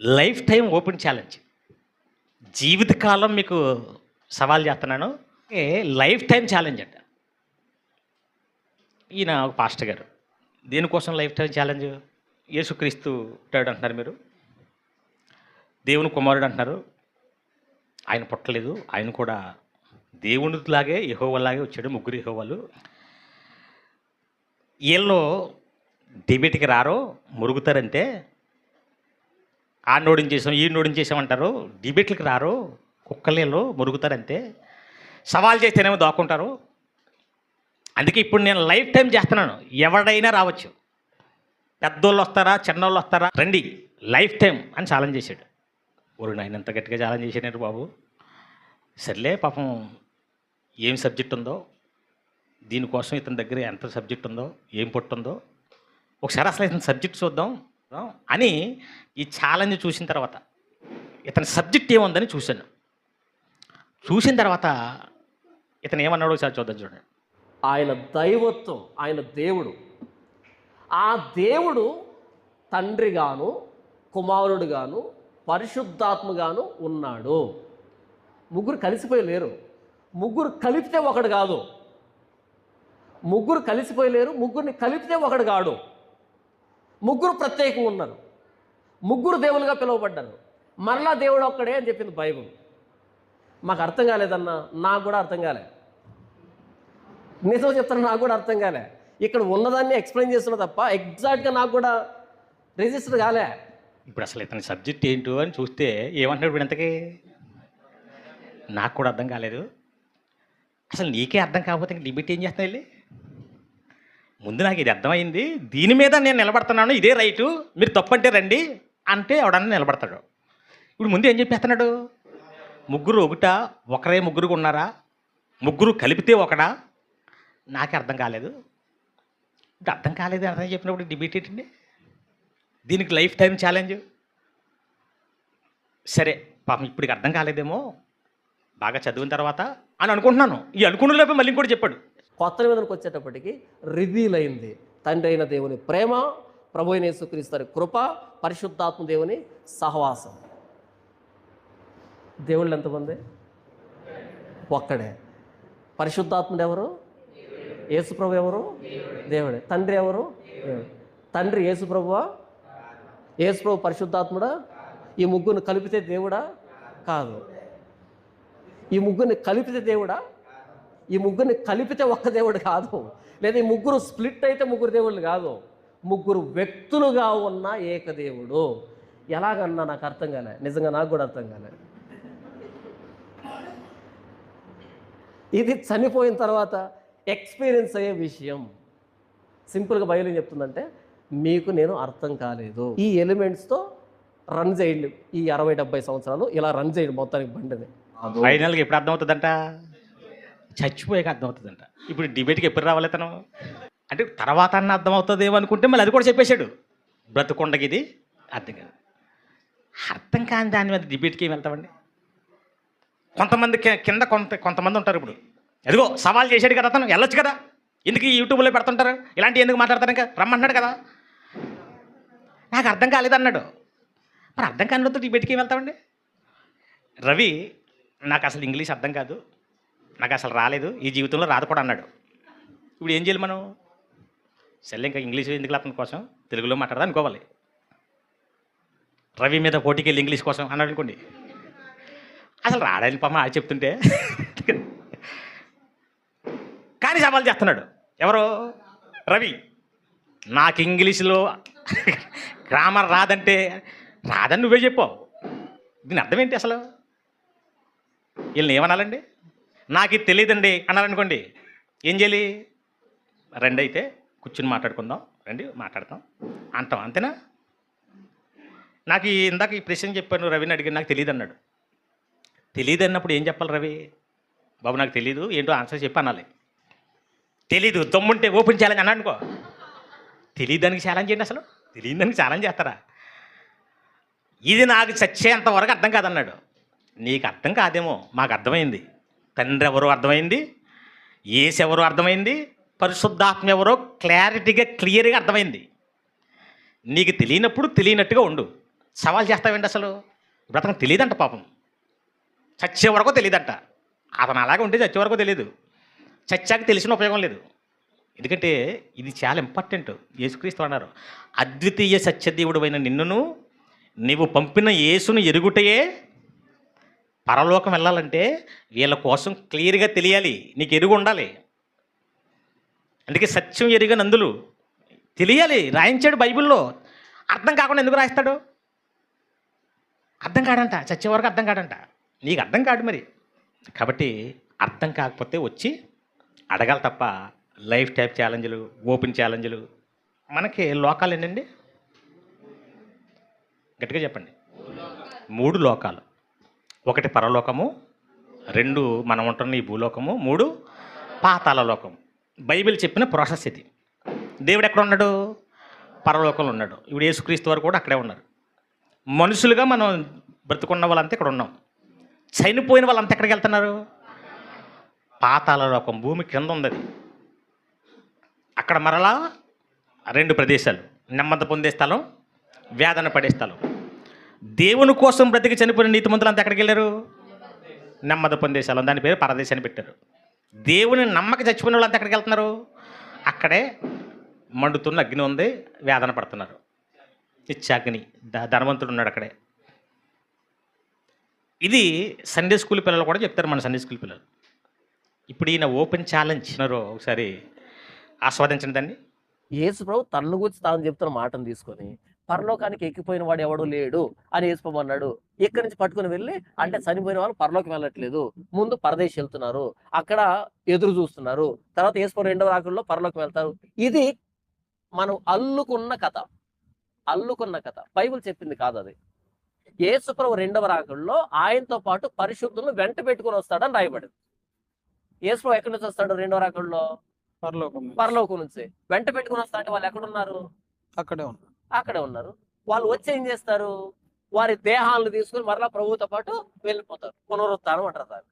Life time open challenge. జీవితకాలం మీకు సవాల్ చేస్తున్నాను. ఏ లైఫ్ టైం ఛాలెంజ్ అంట. ఈయన ఒక పాస్టర్ గారు. దేనికోసం లైఫ్ టైం ఛాలెంజ్? యేసుక్రీస్తు పుట్టాడు అంటున్నారు మీరు. దేవుని కుమారుడు అంటున్నారు. ఆయన పుట్టలేదు. ఆయన కూడా దేవునిలాగే యహోవలాగే వచ్చాడు. ముగ్గురు యహోవాలు. వీళ్ళు డిబేట్కి రారో మురుగుతారంటే ఆ నోడిని చేసాం ఈ నోడిని చేసామంటారు. డిబేట్లకు రారు కుక్కలేళ్ళు మురుగుతారంతే. సవాల్ చేస్తేనేమో దాక్కుంటారు. అందుకే ఇప్పుడు నేను లైఫ్ టైం చేస్తున్నాను. ఎవడైనా రావచ్చు. పెద్దోళ్ళు వస్తారా చిన్నోళ్ళు వస్తారా? రండి లైఫ్ టైం అని ఛాలెంజ్ చేశాడు. ఊరు నాయన ఎంత గట్టిగా ఛాలెంజ్ చేశాడు బాబు. సర్లే పాపం ఏం సబ్జెక్ట్ ఉందో దీనికోసం ఇతని దగ్గర ఎంత సబ్జెక్ట్ ఉందో ఏం పొట్టుందో ఒకసారి అసలు ఇతని సబ్జెక్ట్ చూద్దాం. అని ఈ ఛాలెంజ్ చూసిన తర్వాత ఇతని సబ్జెక్ట్ ఏముందని చూశాను. చూసిన తర్వాత ఇతను ఏమన్నాడో ఒకసారి చూద్దాం చూడండి. ఆయన దైవత్వం ఆయన దేవుడు. ఆ దేవుడు తండ్రిగాను కుమారుడుగాను పరిశుద్ధాత్మగాను ఉన్నాడు. ముగ్గురు కలిసిపోయి లేరు. ముగ్గురు కలిపితే ఒకడు కాదు. ముగ్గురు కలిసిపోయి లేరు ముగ్గురిని కలిపితే ఒకడు కాడు. ముగ్గురు ప్రత్యేకంగా ఉన్నారు. ముగ్గురు దేవులుగా పిలువబడ్డారు. మరలా దేవుడు ఒక్కడే అని చెప్పింది బైబుల్. మాకు అర్థం కాలేదన్నా నాకు కూడా అర్థం కాలే. నిజం చెప్తాను నాకు కూడా అర్థం కాలే. ఇక్కడ ఉన్నదాన్ని ఎక్స్ప్లెయిన్ చేస్తున్నా తప్ప ఎగ్జాక్ట్గా నాకు కూడా రిజిస్టర్ కాలే. ఇప్పుడు అసలు ఇతని సబ్జెక్ట్ ఏంటో అని చూస్తే ఏమంటున్నాడు ఇప్పుడు ఇంతకీ? నాకు కూడా అర్థం కాలేదు. అసలు నీకే అర్థం కాకపోతే లిమిట్ ఏం చేస్తున్నాయి వెళ్ళి? ముందు నాకు ఇది అర్థమైంది. దీని మీద నేను నిలబడుతున్నాను ఇదే రైటు. మీరు తప్పంటే రండి అంటే ఎవడన్నా నిలబడతాడు. ఇప్పుడు ముందు ఏం చెప్పేస్తున్నాడు? ముగ్గురు ఒకట ఒకరే ముగ్గురు ఉన్నారా? ముగ్గురు కలిపితే ఒకడా? నాకే అర్థం కాలేదు. ఇప్పుడు అర్థం కాలేదు అర్థం చెప్పినప్పుడు డిబేట్ ఏంటండి? దీనికి లైఫ్ టైం ఛాలెంజ్. సరే పాపం ఇప్పటికి అర్థం కాలేదేమో. బాగా చదివిన తర్వాత అని అనుకుంటున్నాను. ఈ అనుకున్న లోపే మళ్ళీ ఇంకోటి చెప్పాడు. కొత్త నిబంధనకు వచ్చేటప్పటికి రివీల్ అయింది. తండ్రి అయిన దేవుని ప్రేమ ప్రభు అయిన యేసుక్రీస్తు కృప పరిశుద్ధాత్మ దేవుని సహవాసం. దేవుళ్ళు ఎంతమంది? ఒక్కడే. పరిశుద్ధాత్ముడు ఎవరు? యేసుప్రభు ఎవరు? దేవుడే. తండ్రి ఎవరు? తండ్రి యేసుప్రభువా? యేసుప్రభు పరిశుద్ధాత్ముడా? ఈ ముగ్గురిని కలిపితే దేవుడా? కాదు. ఈ ముగ్గురిని కలిపితే దేవుడా? ఈ ముగ్గురిని కలిపితే ఒక్క దేవుడు కాదు. లేదా ఈ ముగ్గురు స్ప్లిట్ అయితే ముగ్గురు దేవుళ్ళు కాదు. ముగ్గురు వ్యక్తులుగా ఉన్న ఏకదేవుడు ఎలాగన్నా నాకు అర్థం కాలే. నిజంగా నాకు కూడా అర్థం కాలే. ఇది చనిపోయిన తర్వాత ఎక్స్పీరియన్స్ అయ్యే విషయం. సింపుల్గా బయలు ఏం చెప్తుందంటే మీకు నేను అర్థం కాలేదు. ఈ ఎలిమెంట్స్తో రన్ చేయండి. ఈ అరవై డెబ్బై సంవత్సరాలు ఇలా రన్ చేయండి మొత్తానికి బండిని ఫైనల్గా ఎప్పుడు అర్థమవుతుందంట? చచ్చిపోయాక అర్థమవుతుందంట. ఇప్పుడు డిబేట్కి ఎప్పుడు రావాలి తను? అంటే తర్వాత అన్న అర్థమవుతుందేమో అనుకుంటే మళ్ళీ అది కూడా చెప్పేశాడు. బ్రతుకొండకి ఇది అర్థం కాదు. అర్థం కాని దాని మీద డిబేట్కి ఏం వెళ్తామండి? కొంతమంది కింద కొంత కొంతమంది ఉంటారు ఇప్పుడు. ఎదుగో సవాల్ చేశాడు కదా అతను వెళ్ళొచ్చు కదా. ఎందుకు యూట్యూబ్లో పెడుతుంటారు? ఇలాంటి ఎందుకు మాట్లాడతారు ఇంకా? రమ్మంటున్నాడు కదా. నాకు అర్థం కాలేదు అన్నాడు. మరి అర్థం కానితో డిబేట్కి ఏం వెళ్తామండి? రవి నాకు అసలు ఇంగ్లీష్ అర్థం కాదు. నాకు అసలు రాలేదు ఈ జీవితంలో రాదు కూడా అన్నాడు. ఇప్పుడు ఏం చేయాలి మనం? సరే ఇంకా ఇంగ్లీష్ ఎందుకు అతని కోసం? తెలుగులో మాట్లాడదా అనుకోవాలి. రవి మీద పోటీకి వెళ్ళి ఇంగ్లీష్ కోసం అన్నాడు అనుకోండి. అసలు రాడని పాప అది చెప్తుంటే. కానీ సవాల్ చేస్తున్నాడు. ఎవరు? రవి. నాకు ఇంగ్లీష్లో గ్రామర్ రాదంటే రాదని నువ్వే చెప్పావు దీని అర్థం ఏంటి అసలు? వీళ్ళని ఏమనాలండి? నాకు ఇది తెలియదండి అన్నారనుకోండి. ఏం చేయాలి? రండి అయితే కూర్చుని మాట్లాడుకుందాం. రండి మాట్లాడతాం. అంటాం అంతేనా? నాకు ఇందాక ఈ ప్రశ్న చెప్పాను రవిని అడిగాను నాకు తెలియదు అన్నాడు తెలియదు అన్నప్పుడు ఏం చెప్పాలి రవి? బాబు నాకు తెలియదు ఏంటో ఆన్సర్ చెప్పి అనాలి. తెలీదు దమ్ముంటే ఓపెన్ ఛాలెంజ్ అన్నాడు అనుకో తెలియదానికి ఛాలెంజ్ చేయండి అసలు. తెలియదానికి ఛాలెంజ్ చేస్తారా? ఇది నాకు చచ్చేంతవరకు అర్థం కాదన్నాడు. నీకు అర్థం కాదేమో మాకు అర్థమైంది తండ్రి ఎవరో అర్థమైంది? ఏసు ఎవరో అర్థమైంది? పరిశుద్ధాత్మ ఎవరో క్లారిటీగా క్లియర్గా అర్థమైంది. నీకు తెలియనప్పుడు తెలియనట్టుగా ఉండు. సవాల్ చేస్తావేంటి అసలు? ఇప్పుడు అతనికి తెలియదంట పాపం. చచ్చే వరకు తెలియదంట. అతను అలాగే ఉంటే చచ్చే వరకు తెలియదు. చచ్చాక తెలిసిన ఉపయోగం లేదు. ఎందుకంటే ఇది చాలా ఇంపార్టెంట్. యేసుక్రీస్తు అన్నారు అద్వితీయ సత్యదేవుడు అయిన నిన్నును నీవు పంపిన యేసును ఎరుగుటయే పరలోకం వెళ్ళాలంటే వీళ్ళ కోసం క్లియర్గా తెలియాలి. నీకు ఎరుగు ఉండాలి. అందుకే సత్యం ఎరిగిన అందులు తెలియాలి. రాయించాడు బైబిల్లో. అర్థం కాకుండా ఎందుకు రాయిస్తాడు? అర్థం కాడంట. చచ్చే వరకు అర్థం కాడంట. నీకు అర్థం కాదు మరి. కాబట్టి అర్థం కాకపోతే వచ్చి అడగాలి తప్ప లైఫ్ టైప్ ఛాలెంజ్లు ఓపెన్ ఛాలెంజ్లు. మనకి లోకాలు ఏంటండి గట్టిగా చెప్పండి. మూడు లోకాలు. ఒకటి పరలోకము రెండు మనం ఉంటున్న ఈ భూలోకము మూడు పాతాల లోకం బైబిల్ చెప్పిన ప్రాసెస్ ఇది. దేవుడు ఎక్కడ ఉన్నాడు? పరలోకంలో ఉన్నాడు. ఇప్పుడు యేసుక్రీస్తు వారు కూడా అక్కడే ఉన్నారు. మనుషులుగా మనం బ్రతుకున్న వాళ్ళంతా ఇక్కడ ఉన్నాం. చనిపోయిన వాళ్ళంతా ఎక్కడికి వెళ్తున్నారు? పాతాల లోకం భూమి కింద ఉంది అక్కడ మరలా రెండు ప్రదేశాలు. నెమ్మది పొందే స్థలం వేదన పడే స్థలం. దేవుని కోసం బ్రతికి చనిపోయిన నీతిమంతులు అంతా ఎక్కడికి వెళ్ళారు? నెమ్మది పొందేశాలు దాని పేరు పరదేశాన్ని పెట్టారు. దేవుని నమ్మక చచ్చిపోయిన వాళ్ళంతా ఎక్కడికి వెళ్తున్నారు? అక్కడే మండుతున్న అగ్ని ఉంది వేదన పడుతున్నారు. ఇచ్చాగ్ని ధ ధనవంతుడు ఉన్నాడు అక్కడే. ఇది సండే స్కూల్ పిల్లలు కూడా చెప్తారు మన సండే స్కూల్ పిల్లలు. ఇప్పుడు ఈయన ఓపెన్ ఛాలెంజ్ ఇచ్చినారో ఒకసారి ఆస్వాదించండి దాన్ని. యేసు ప్రభు తనను గురించి తాను చెప్తున్న మాటను తీసుకొని పరలోకానికి ఎక్కిపోయిన వాడు ఎవడు లేడు అని అన్నాడు. ఇక్కడి నుంచి పట్టుకుని వెళ్ళి? అంటే చనిపోయిన వాళ్ళు పరలోకి వెళ్ళట్లేదు. ముందు పరదేశ్ వెళ్తున్నారు. అక్కడ ఎదురు చూస్తున్నారు. తర్వాత ప్రభు రెండవ రాకుల్లో పరలోకి వెళ్తారు. ఇది మనం అల్లుకున్న కథ. అల్లుకున్న కథ. బైబిల్ చెప్పింది కాదు అది. యేసు ప్రభు రెండవ రాకుల్లో ఆయనతో పాటు పరిశుద్ధులను వెంట పెట్టుకుని వస్తాడని రాయబడింది. యేసు ప్రభు ఎక్కడి నుంచి వస్తాడు రెండవ రాకుల్లో పరలోకం నుంచి. పరలోకం నుంచి. వెంట పెట్టుకుని వస్తా అంటే వాళ్ళు ఎక్కడున్నారు? అక్కడే ఉన్నా అక్కడే ఉన్నారు. వాళ్ళు వచ్చి ఏం చేస్తారు? వారి దేహాలను తీసుకుని మరలా ప్రభువుతో పాటు వెళ్ళిపోతారు. పునరుత్థానం అంటారు దాన్ని.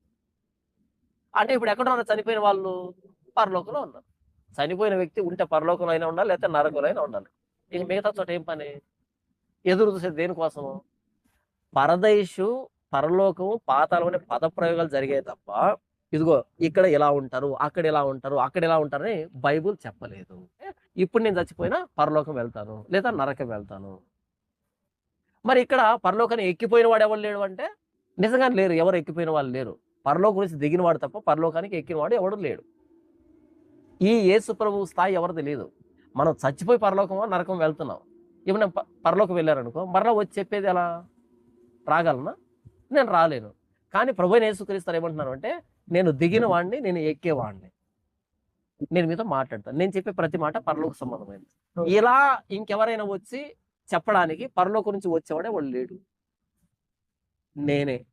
అంటే ఇప్పుడు ఎక్కడ ఉన్నారు చనిపోయిన వాళ్ళు పరలోకంలో ఉన్నారు. చనిపోయిన వ్యక్తి ఉంటే పరలోకంలో అయినా ఉండాలి లేకపోతే నరకంలో అయినా ఉండాలి. ఇక మిగతా చోట ఏం పని? ఎదురు చూసేది దేనికోసము పరదేశు పరలోకము పాతాలు అనే పద ప్రయోగాలు జరిగాయి తప్ప ఇదిగో ఇక్కడ ఇలా ఉంటారు అక్కడ ఇలా ఉంటారు అక్కడ ఇలా ఉంటారని బైబుల్ చెప్పలేదు. ఇప్పుడు నేను చచ్చిపోయినా పరలోకం వెళ్తాను లేదా నరకం వెళ్తాను. మరి ఇక్కడ పరలోకాన్ని ఎక్కిపోయిన వాడు ఎవరు లేడు అంటే? నిజంగా లేరు. ఎవరు ఎక్కిపోయిన వాళ్ళు లేరు. పరలోకం నుంచి దిగిన వాడు తప్ప పరలోకానికి ఎక్కిన వాడు ఎవడు లేడు. ఈ యేసు ప్రభు స్థాయి ఎవరిది తెలియదు మనం చచ్చిపోయి పరలోకమో నరకం వెళ్తున్నాం. ఇప్పుడు నేను పరలోకం వెళ్ళారనుకో మరలా వచ్చి చెప్పేది ఎలా? రాగలనా? నేను రాలేను. కానీ ప్రభు అయిన యేసుక్రీస్తారు ఏమంటున్నారు అంటే నేను దిగిన వాడిని నేను ఎక్కేవాడిని నేను మీతో మాట్లాడతాను. నేను చెప్పే ప్రతి మాట పరలోక సంబంధమైనది ఇలా ఇంకెవరైనా వచ్చి చెప్పడానికి పరలోకం నుంచి వచ్చేవాడే వాడు లేడు. నేనే.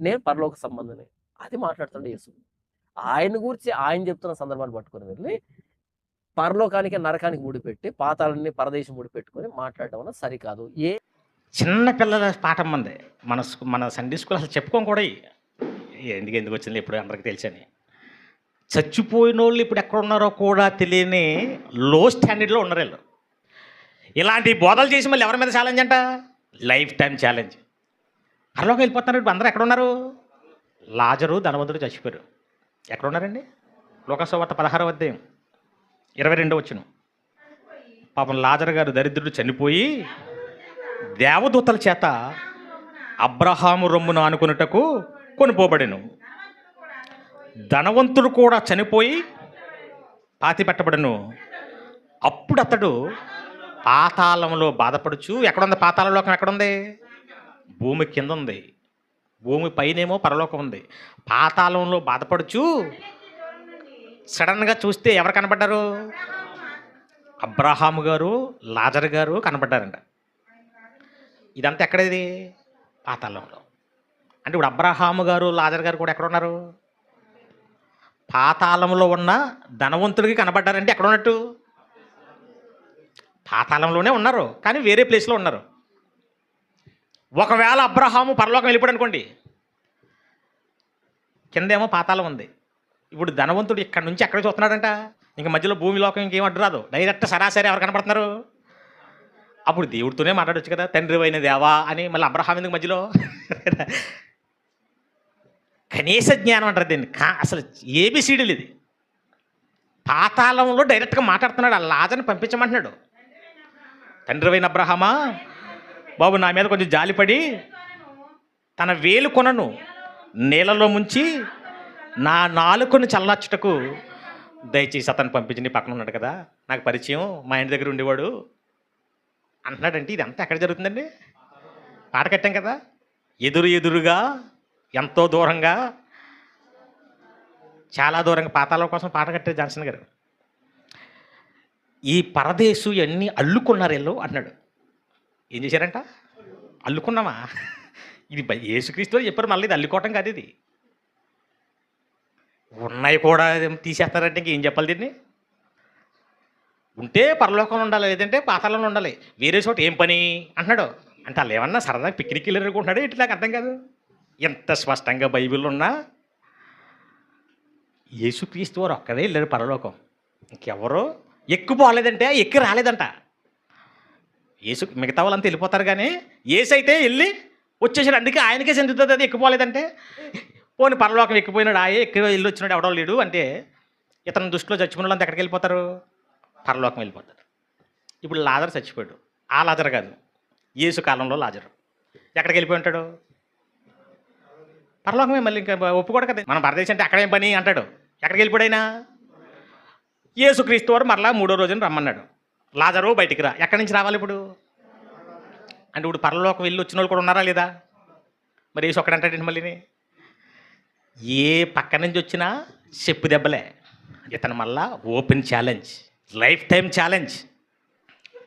నేను పరలోక సంబంధమే అది మాట్లాడుతుండే యేసు. ఆయన గురించి ఆయన చెప్తున్న సందర్భాన్ని పట్టుకొని వెళ్ళి పరలోకానికి నరకానికి ముడిపెట్టి పాతాలని పరదేశం ముడిపెట్టుకొని మాట్లాడడం వల్ల సరికాదు. ఏ చిన్న పిల్లల పాఠం మంది. మన మన సండే స్కూల్ అసలు చెప్పుకోం కూడా. ఎందుకు ఎందుకు వచ్చింది ఇప్పుడు అందరికి తెలుసని. చచ్చిపోయిన వాళ్ళు ఇప్పుడు ఎక్కడ ఉన్నారో కూడా తెలియని లో స్టాండర్డ్లో ఉన్నారు వీళ్ళు. ఇలాంటి బోధలు చేసి మళ్ళీ ఎవరి మీద ఛాలెంజ్ అంట? లైఫ్ టైం ఛాలెంజ్ అరలోకి వెళ్ళిపోతున్నారు. ఇప్పుడు అందరూ ఎక్కడ ఉన్నారు? లాజరు ధనవంతుడు చచ్చిపోయారు. ఎక్కడ ఉన్నారండి? లోకసవార్త పదహారవ అధ్యాయం ఇరవై రెండో వచ్చిన పాపం లాజర్ గారు దరిద్రుడు చనిపోయి దేవదూతల చేత అబ్రహాము రొమ్మును ఆనుకున్నటకు కొనుపోబడిను. ధనవంతుడు కూడా చనిపోయి పాతి పెట్టబడను అప్పుడు అతడు పాతాళంలో బాధపడుచు ఎక్కడుంది పాతాళలోకం ఎక్కడుంది? భూమి కింద ఉంది భూమి పైనేమో పరలోకం ఉంది. పాతాళంలో బాధపడుచు సడన్గా చూస్తే ఎవరు కనబడ్డారు? అబ్రహాము గారు లాజర్ గారు కనబడ్డారంట. ఇదంతా ఎక్కడేది? పాతాళంలో. అంటే ఇప్పుడు అబ్రహాము గారు లాజర్ గారు కూడా ఎక్కడ ఉన్నారు పాతాళంలో ఉన్న ధనవంతుడికి కనబడ్డారంటే ఎక్కడ ఉన్నట్టు? పాతాళంలోనే ఉన్నారు కానీ వేరే ప్లేస్లో ఉన్నారు. ఒకవేళ అబ్రహాము పరలోకం వెళ్ళిపోయాడు అనుకోండి కిందేమో పాతాళం ఉంది. ఇప్పుడు ధనవంతుడు ఇక్కడ నుంచి ఎక్కడ చూస్తున్నాడంట? ఇంక మధ్యలో భూమి లోకం ఇంకేం అడ్డు రాదు. డైరెక్ట్ సరాసరి ఎవరు కనపడుతున్నారు అప్పుడు దేవుడితోనే మాట్లాడొచ్చు కదా తండ్రి అయిన దేవా అని మళ్ళీ అబ్రహాం ఎందుకు మధ్యలో? కనీస జ్ఞానం అంటారు దీన్ని. కా అసలు ఏబిసిడీలు ఇది. పాతాళంలో డైరెక్ట్గా మాట్లాడుతున్నాడు ఆ లాజని పంపించమంటున్నాడు. తండ్రి అబ్రహమా బాబు నా మీద కొంచెం జాలిపడి తన వేలు కొనను. నీళ్ళలో ముంచి నా నాలుకను చల్లార్చుటకు దయచేసి అతను పంపించి పక్కన ఉన్నాడు కదా నాకు పరిచయం మా ఇంటి దగ్గర ఉండేవాడు. అంటున్నాడంటే ఇదంతా ఎక్కడ జరుగుతుందండి? పాట కట్టాం కదా? ఎదురు ఎదురుగా ఎంతో దూరంగా చాలా దూరంగా పాతాల కోసం పాట కట్టారు జాన్సన్ గారు. ఈ పరదేశు ఇవన్నీ అల్లుకున్నారు వీళ్ళు అన్నాడు ఏం చేశారంట? అల్లుకున్నామా? ఇది బ- యేసుక్రీస్తు చెప్పారు మళ్ళీ ఇది అల్లుకోవటం కాదు ఇది. ఉన్నాయి కూడా తీసేస్తారంటే ఇంకేం చెప్పాలి దీన్ని? ఉంటే పరలోకంలో ఉండాలి లేదంటే పాతాళంలో ఉండాలి. వేరే చోట ఏం పని? అంటున్నాడు. అంటే వాళ్ళు ఏమన్నా సరదాగా పిక్నిక్ వెళ్ళారు అనుకుంటున్నాడు ఇట్లా నాకు అర్థం కాదు. ఎంత స్పష్టంగా బైబిల్ ఉన్నా యేసుక్రీస్తు వారు ఒక్కదే వెళ్ళారు పరలోకం. ఇంకెవరు? ఎక్కువ పోలేదంటే ఎక్కి రాలేదంట. యేసు మిగతా వాళ్ళంతా వెళ్ళిపోతారు కానీ ఏసైతే వెళ్ళి వచ్చేసాడు అందుకే ఆయనకే చెందుతుంది అది ఎక్కిపోలేదంటే పోని పరలోకం ఎక్కిపోయినాడు ఆయే ఎక్కి వెళ్ళి వచ్చినాడు ఎవడో లేడు అంటే ఇతను దృష్టిలో చచ్చిపోయిన వాళ్ళంతా ఎక్కడికి వెళ్ళిపోతారు? పరలోకం వెళ్ళిపోతారు. ఇప్పుడు లాజర్ చచ్చిపోయాడు. ఆ లాజర్ కాదు. యేసు కాలంలో లాజరు. ఎక్కడికి వెళ్ళిపోయి ఉంటాడు? పరలోకమే మళ్ళీ ఇంకా ఒప్పుకోడు కదా. మన భారతదేశం అంటే అక్కడేం పని అంటాడు? ఎక్కడికి వెళ్ళిపోయాడైనా యేసుక్రీస్తు వారు మరలా మూడో రోజున రమ్మన్నాడు. లాజరు బయటికి రా. ఎక్కడి నుంచి రావాలి ఇప్పుడు? అంటే ఇప్పుడు పరలోకం వెళ్ళి వచ్చిన వాళ్ళు కూడా ఉన్నారా లేదా? మరి యేసు ఒక్కడ అంటాడండి మళ్ళీని. ఏ పక్క నుంచి వచ్చినా చెప్పు దెబ్బలే. ఇతను మళ్ళా open challenge life time challenge.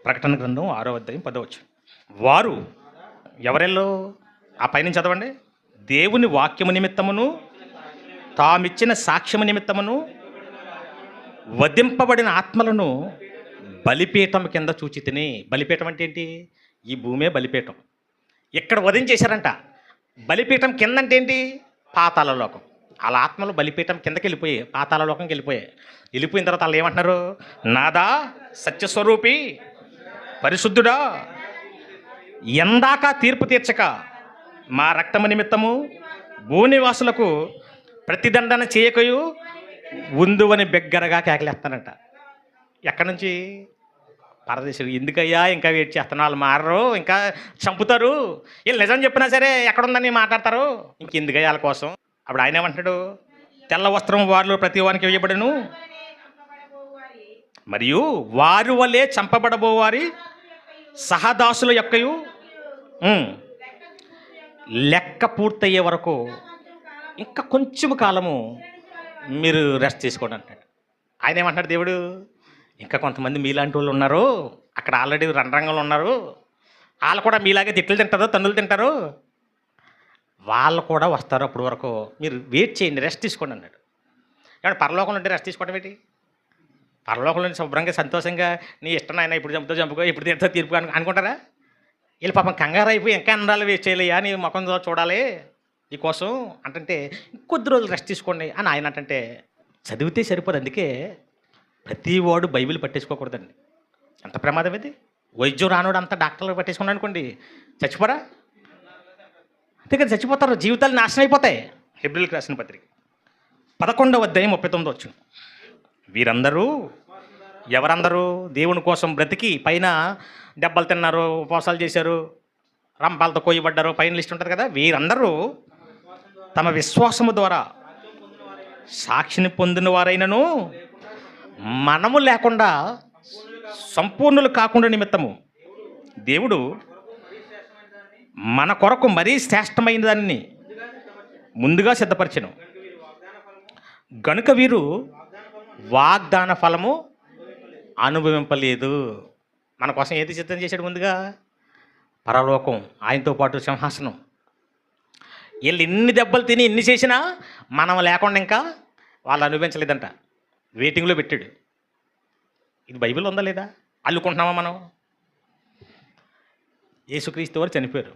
ప్రకటన గ్రంథం ఆరో అధ్యాయం పదవచ్చు వారు ఎవరెల్లో ఆ పైన చదవండి. దేవుని వాక్యము నిమిత్తమును తామిచ్చిన సాక్ష్యము నిమిత్తమును వధింపబడిన ఆత్మలను బలిపీఠం కింద చూచి తిని. బలిపీఠం అంటే ఏంటి? ఈ భూమే బలిపీఠం. ఇక్కడ వధించేశారంట. బలిపీఠం కింద అంటే ఏంటి? పాతాల లోకం. వాళ్ళ ఆత్మలు బలిపీఠం కిందకి వెళ్ళిపోయాయి. పాతాల లోకంకి వెళ్ళిపోయాయి. వెళ్ళిపోయిన తర్వాత వాళ్ళు ఏమంటున్నారు? నాదా సత్యస్వరూపి పరిశుద్ధుడా ఎందాక తీర్పు తీర్చక మా రక్తము నిమిత్తము భూనివాసులకు ప్రతిదండన చేయకయు ఉందు అని బిగ్గరగా కేకలేస్తానంట. ఎక్కడి నుంచి? పరదేశం ఎందుకయ్యా ఇంకా వెయిట్ చేస్తున్న వాళ్ళు మారరు ఇంకా చంపుతారు. వీళ్ళు నిజం చెప్పినా సరే ఎక్కడుందని మాట్లాడతారు. ఇంకెందుకయ్యా వాళ్ళ కోసం? అప్పుడు ఆయన ఏమంటాడు తెల్ల వస్త్రం వారిలో ప్రతి వానికి వేయబడను మరియు వారి వలె చంపబడబోవారి సహదాసుల యొక్కయు. లెక్క పూర్తయ్యే వరకు ఇంకా కొంచెం కాలము మీరు రెస్ట్ తీసుకోండి అంటాడు. ఆయన ఏమంటాడు దేవుడు? ఇంకా కొంతమంది మీలాంటి వాళ్ళు ఉన్నారు. అక్కడ ఆల్రెడీ రణరంగంలో ఉన్నారు. వాళ్ళు కూడా మీలాగే తిట్లు తింటారు తన్నులు తింటారు. వాళ్ళు కూడా వస్తారు అప్పటి వరకు. మీరు వెయిట్ చేయండి రెస్ట్ తీసుకోండి అన్నాడు. ఏమంటే పరలోకంలో ఉంటే రెస్ట్ తీసుకోవడం ఏంటి? పరలోకంలో శుభ్రంగా సంతోషంగా నీ ఇష్టం ఆయన ఇప్పుడు చంపుతో చంపుకో ఇప్పుడు తీర్థ తీర్పు అనుకుంటారా? వీళ్ళు పాపం కంగారు అయిపోయి ఇంకా అన్నాళ్ళు వేస్ట్ చేయలేయా? నీ ముఖం చూడాలి. నీకోసం అంటే కొద్ది రోజులు రెస్ట్ తీసుకోండి అని ఆయన అంటే చదివితే సరిపోదు అందుకే ప్రతి వాడు బైబిల్ పట్టేసుకోకూడదండి ఎంత ప్రమాదం ఇది? వైద్యం రానోడు అంతా డాక్టర్లు పట్టేసుకున్నాడు అనుకోండి చచ్చిపోరా అంతే కదా చచ్చిపోతారు జీవితాలు నాశనం అయిపోతాయి. హెబ్రిల్కి రాసిన పత్రిక పదకొండవ అధ్యాయం ముప్పై తొమ్మిది వచ్చు వీరందరూ ఎవరందరూ దేవుని కోసం బ్రతికి పైన దెబ్బలు తిన్నారు ఉపవాసాలు చేశారు రంపాలతో కొయ్యబడ్డారు పైన లిస్ట్ ఉంటుంది కదా వీరందరూ తమ విశ్వాసము ద్వారా సాక్షిని పొందిన వారైనను మనము లేకుండా సంపూర్ణులు కాకుండా నిమిత్తము. దేవుడు మన కొరకు మరీ శ్రేష్టమైన దానిని ముందుగా సిద్ధపరిచను. గనుక వీరు వాగ్దాన ఫలము అనుభవింపలేదు. మన కోసం ఏది సిద్ధం చేశాడు ముందుగా? పరలోకం ఆయనతో పాటు సింహాసనం. వీళ్ళు ఎన్ని దెబ్బలు తిని ఎన్ని చేసినా మనం లేకుండా ఇంకా వాళ్ళు అనుభవించలేదంట. వెయిటింగ్లో పెట్టాడు. ఇది బైబిల్ ఉందా లేదా? అల్లుకుంటున్నామా మనం? యేసుక్రీస్తు వారు చనిపోయారు.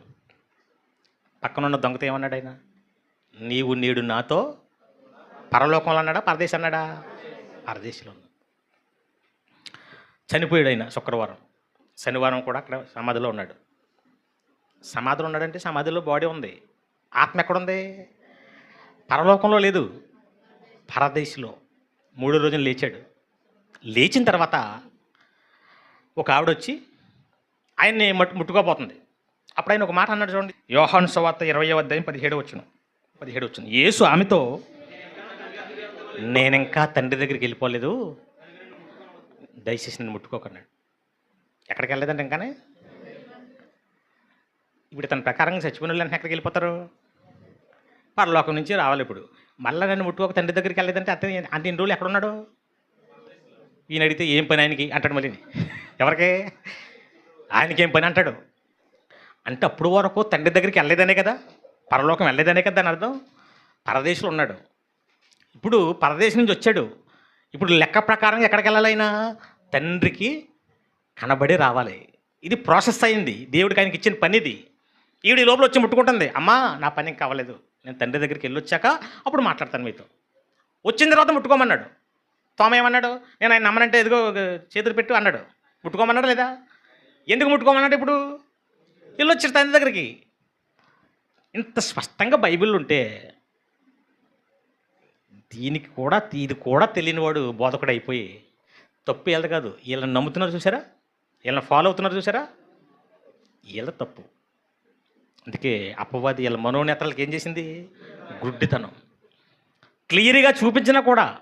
పక్కనున్న దొంగత ఏమన్నాడు ఆయన? నీవు నేడు నాతో పరలోకంలో అన్నాడా పరదేశం అన్నాడా పరదేశంలో చనిపోయాడు ఆయన శుక్రవారం. శనివారం కూడా అక్కడ సమాధిలో ఉన్నాడు. సమాధిలో ఉన్నాడంటే సమాధిలో బాడీ ఉంది. ఆత్మ ఎక్కడుంది? పరలోకంలో లేదు. పరదేశిలో. మూడో రోజున లేచాడు. లేచిన తర్వాత ఒక ఆవిడ వచ్చి ఆయన్ని మట్టు ముట్టుకోపోతుంది అప్పుడు ఆయన ఒక మాట అన్నాడు చూడండి. యోహాను సువార్త ఇరవై అధ్యాయం పదిహేడు వచ్చును పదిహేడు వచ్చును యేసు ఆమెతో నేను ఇంకా తండ్రి దగ్గరికి వెళ్ళిపోలేదు. దయచేసి నేను ముట్టుకోకన్నాడు ఎక్కడికి వెళ్ళలేదంటే ఇంకానే? ఇప్పుడు తన ప్రకారంగా చచ్చిపోయిన వాళ్ళు ఎక్కడికి వెళ్ళిపోతారు? పరలోకం నుంచి రావాలి ఇప్పుడు. మళ్ళీ నన్ను ముట్టుకోక తండ్రి దగ్గరికి వెళ్ళలేదంటే అతను అంటే ఇన్ని రోజులు ఎక్కడున్నాడు ఈయన అడిగితే ఏం పని ఆయనకి? అంటాడు మళ్ళీ ఎవరికి? ఆయనకి ఏం పని అంటాడు? అంటే అప్పుడు వరకు తండ్రి దగ్గరికి వెళ్ళలేదనే కదా? పరలోకం వెళ్ళలేదనే కదా దాని అర్థం? పరదేశంలో ఉన్నాడు. ఇప్పుడు పరదేశం నుంచి వచ్చాడు. ఇప్పుడు లెక్క ప్రకారం ఎక్కడికి వెళ్ళాలైనా తండ్రికి కనబడి రావాలి. ఇది ప్రాసెస్ అయింది. దేవుడికి ఆయనకి ఇచ్చిన పని ఇది ఈవిడ ఈ లోపల వచ్చి ముట్టుకుంటుంది. అమ్మా నా పని ఇంకా అవ్వలేదు. నేను తండ్రి దగ్గరికి వెళ్ళి వచ్చాక అప్పుడు మాట్లాడతాను మీతో. వచ్చిన తర్వాత ముట్టుకోమన్నాడు. తోమ ఏమన్నాడు? నేను ఆయన నమ్మనంటే ఎదుగో చేతులు పెట్టు అన్నాడు. ముట్టుకోమన్నాడు లేదా? ఎందుకు ముట్టుకోమన్నాడు ఇప్పుడు? వీళ్ళు తండ్రి దగ్గరికి. ఇంత స్పష్టంగా బైబిల్ ఉంటే దీనికి కూడా ఇది కూడా తెలియనివాడు బోధకుడు అయిపోయి తప్పు వీళ్ళది కాదు. వీళ్ళని నమ్ముతున్నారు చూసారా వీళ్ళని ఫాలో అవుతున్నారు చూసారా వీళ్ళ తప్పు. అందుకే అపవాది వీళ్ళ మనోనేతలకు ఏం చేసింది? గుడ్డితనం. క్లియర్గా చూపించినా కూడా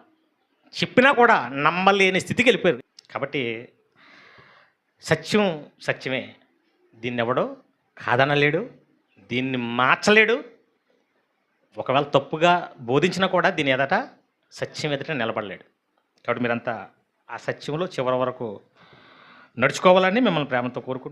చెప్పినా కూడా నమ్మలేని స్థితికి వెళ్ళిపోయారు. కాబట్టి సత్యం సత్యమే. దీన్ని ఎవడో కాదనలేడు దీన్ని మార్చలేడు ఒకవేళ తప్పుగా బోధించినా కూడా దీని ఎదట సత్యం ఎదుట నిలబడలేడు. కాబట్టి మీరంతా ఆ సత్యంలో చివరి వరకు నడుచుకోవాలని మిమ్మల్ని ప్రేమతో కోరుకుంటున్నాను.